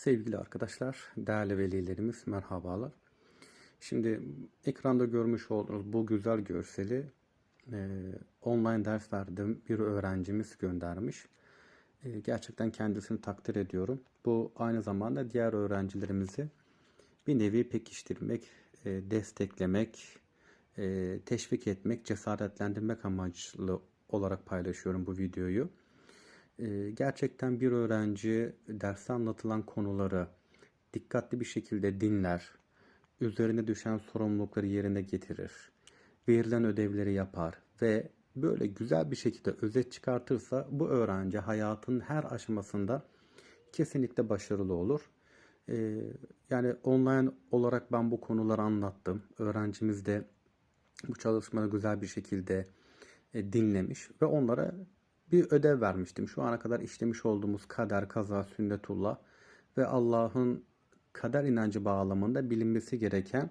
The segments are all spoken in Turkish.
Sevgili arkadaşlar, değerli velilerimiz merhabalar. Şimdi ekranda görmüş olduğunuz bu güzel görseli e, online ders verdiğim bir öğrencimiz göndermiş. E, gerçekten kendisini takdir ediyorum. Bu aynı zamanda diğer öğrencilerimizi bir nevi pekiştirmek, e, desteklemek, e, teşvik etmek, cesaretlendirmek amaçlı olarak paylaşıyorum bu videoyu. Ee, gerçekten bir öğrenci derste anlatılan konuları dikkatli bir şekilde dinler, üzerine düşen sorumlulukları yerine getirir, verilen ödevleri yapar ve böyle güzel bir şekilde özet çıkartırsa bu öğrenci hayatın her aşamasında kesinlikle başarılı olur. Ee, yani online olarak ben bu konuları anlattım. Öğrencimiz de bu çalışmayı güzel bir şekilde e, dinlemiş ve onlara bir ödev vermiştim. Şu ana kadar işlemiş olduğumuz kader, kaza, sünnetullah ve Allah'ın kader inancı bağlamında bilinmesi gereken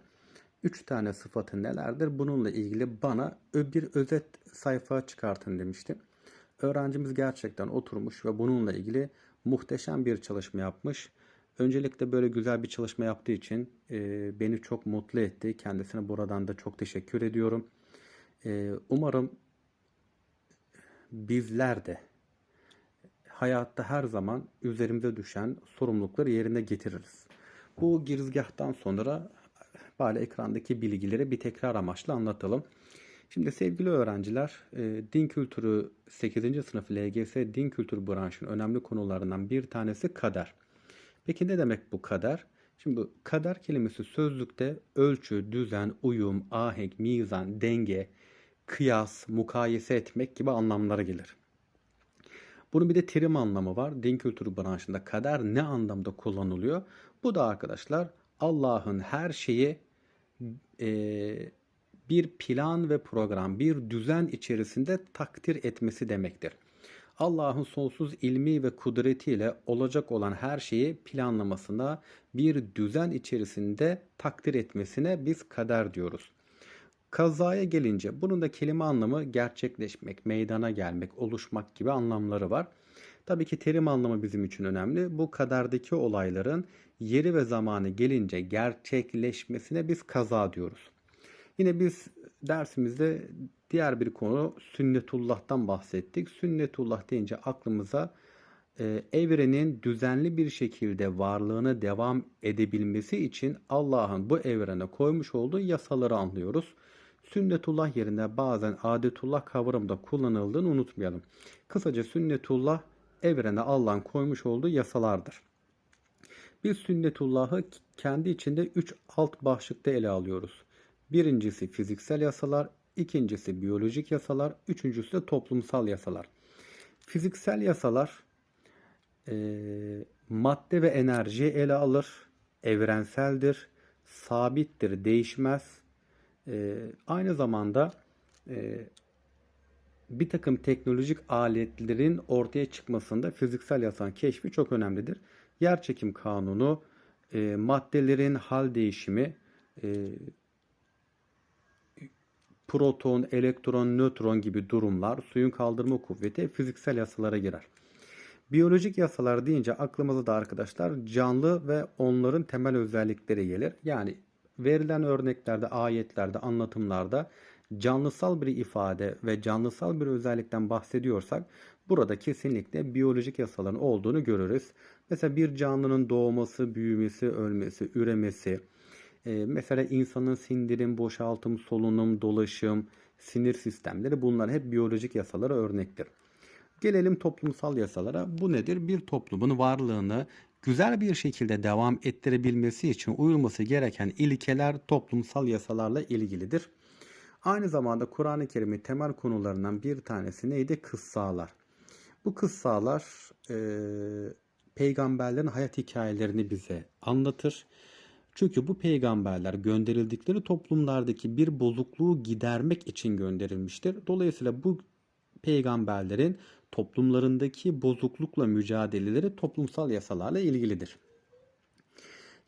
üç tane sıfatı nelerdir? Bununla ilgili bana bir özet sayfa çıkartın demiştim. Öğrencimiz gerçekten oturmuş ve bununla ilgili muhteşem bir çalışma yapmış. Öncelikle böyle güzel bir çalışma yaptığı için e, beni çok mutlu etti. Kendisine buradan da çok teşekkür ediyorum. E, umarım bizler de hayatta her zaman üzerimize düşen sorumlulukları yerine getiririz. Bu girizgahtan sonra bari ekrandaki bilgileri bir tekrar amaçlı anlatalım. Şimdi sevgili öğrenciler, e, din kültürü 8. sınıf LGS din kültürü branşının önemli konularından bir tanesi kader. Peki ne demek bu kader? Şimdi kader kelimesi sözlükte ölçü, düzen, uyum, ahenk, mizan, denge, kıyas, mukayese etmek gibi anlamlara gelir. Bunun bir de terim anlamı var. Din kültürü branşında kader ne anlamda kullanılıyor? Bu da arkadaşlar Allah'ın her şeyi e, bir plan ve program, bir düzen içerisinde takdir etmesi demektir. Allah'ın sonsuz ilmi ve kudretiyle olacak olan her şeyi planlamasına bir düzen içerisinde takdir etmesine biz kader diyoruz. Kazaya gelince bunun da kelime anlamı gerçekleşmek, meydana gelmek, oluşmak gibi anlamları var. Tabii ki terim anlamı bizim için önemli. Bu kadardaki olayların yeri ve zamanı gelince gerçekleşmesine biz kaza diyoruz. Yine biz dersimizde diğer bir konu sünnetullah'tan bahsettik. Sünnetullah deyince aklımıza e, evrenin düzenli bir şekilde varlığını devam edebilmesi için Allah'ın bu evrene koymuş olduğu yasaları anlıyoruz sünnetullah yerine bazen adetullah kavramı da kullanıldığını unutmayalım. Kısaca sünnetullah evrene Allah'ın koymuş olduğu yasalardır. Biz sünnetullahı kendi içinde üç alt başlıkta ele alıyoruz. Birincisi fiziksel yasalar, ikincisi biyolojik yasalar, üçüncüsü de toplumsal yasalar. Fiziksel yasalar e, madde ve enerji ele alır, evrenseldir, sabittir, değişmez, e, aynı zamanda e, bir takım teknolojik aletlerin ortaya çıkmasında fiziksel yasanın keşfi çok önemlidir. Yerçekim kanunu, e, maddelerin hal değişimi, e, proton, elektron, nötron gibi durumlar, suyun kaldırma kuvveti fiziksel yasalara girer. Biyolojik yasalar deyince aklımıza da arkadaşlar canlı ve onların temel özellikleri gelir. Yani verilen örneklerde, ayetlerde, anlatımlarda canlısal bir ifade ve canlısal bir özellikten bahsediyorsak burada kesinlikle biyolojik yasaların olduğunu görürüz. Mesela bir canlının doğması, büyümesi, ölmesi, üremesi, e, mesela insanın sindirim, boşaltım, solunum, dolaşım, sinir sistemleri bunlar hep biyolojik yasalara örnektir. Gelelim toplumsal yasalara. Bu nedir? Bir toplumun varlığını güzel bir şekilde devam ettirebilmesi için uyulması gereken ilkeler toplumsal yasalarla ilgilidir. Aynı zamanda Kur'an-ı Kerim'in temel konularından bir tanesi neydi? Kıssalar. Bu kıssalar e, peygamberlerin hayat hikayelerini bize anlatır. Çünkü bu peygamberler gönderildikleri toplumlardaki bir bozukluğu gidermek için gönderilmiştir. Dolayısıyla bu peygamberlerin toplumlarındaki bozuklukla mücadeleleri toplumsal yasalarla ilgilidir.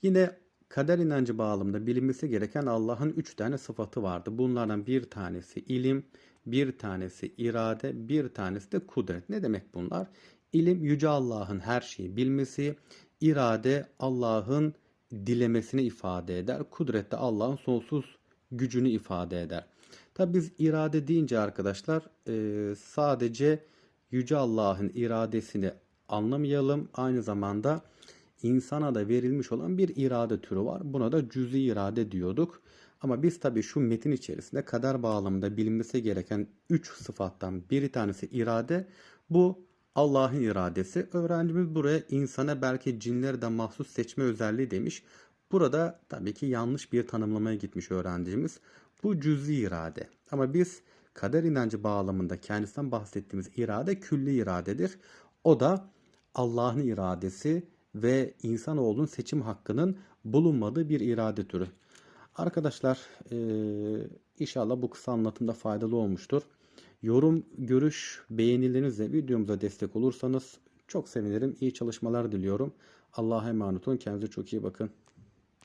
Yine kader inancı bağlamında bilinmesi gereken Allah'ın üç tane sıfatı vardı. Bunlardan bir tanesi ilim, bir tanesi irade, bir tanesi de kudret. Ne demek bunlar? İlim yüce Allah'ın her şeyi bilmesi, irade Allah'ın dilemesini ifade eder. Kudret de Allah'ın sonsuz gücünü ifade eder. Tabi biz irade deyince arkadaşlar e, sadece Yüce Allah'ın iradesini anlamayalım. Aynı zamanda insana da verilmiş olan bir irade türü var. Buna da cüzi irade diyorduk. Ama biz tabii şu metin içerisinde kader bağlamında bilinmesi gereken 3 sıfattan bir tanesi irade. Bu Allah'ın iradesi. Öğrencimiz buraya insana belki cinleri de mahsus seçme özelliği demiş. Burada tabii ki yanlış bir tanımlamaya gitmiş öğrencimiz. Bu cüzi irade. Ama biz kader inancı bağlamında kendisinden bahsettiğimiz irade külli iradedir. O da Allah'ın iradesi ve insanoğlunun seçim hakkının bulunmadığı bir irade türü. Arkadaşlar inşallah bu kısa anlatımda faydalı olmuştur. Yorum, görüş, beğenilerinizle videomuza destek olursanız çok sevinirim. İyi çalışmalar diliyorum. Allah'a emanet olun. Kendinize çok iyi bakın.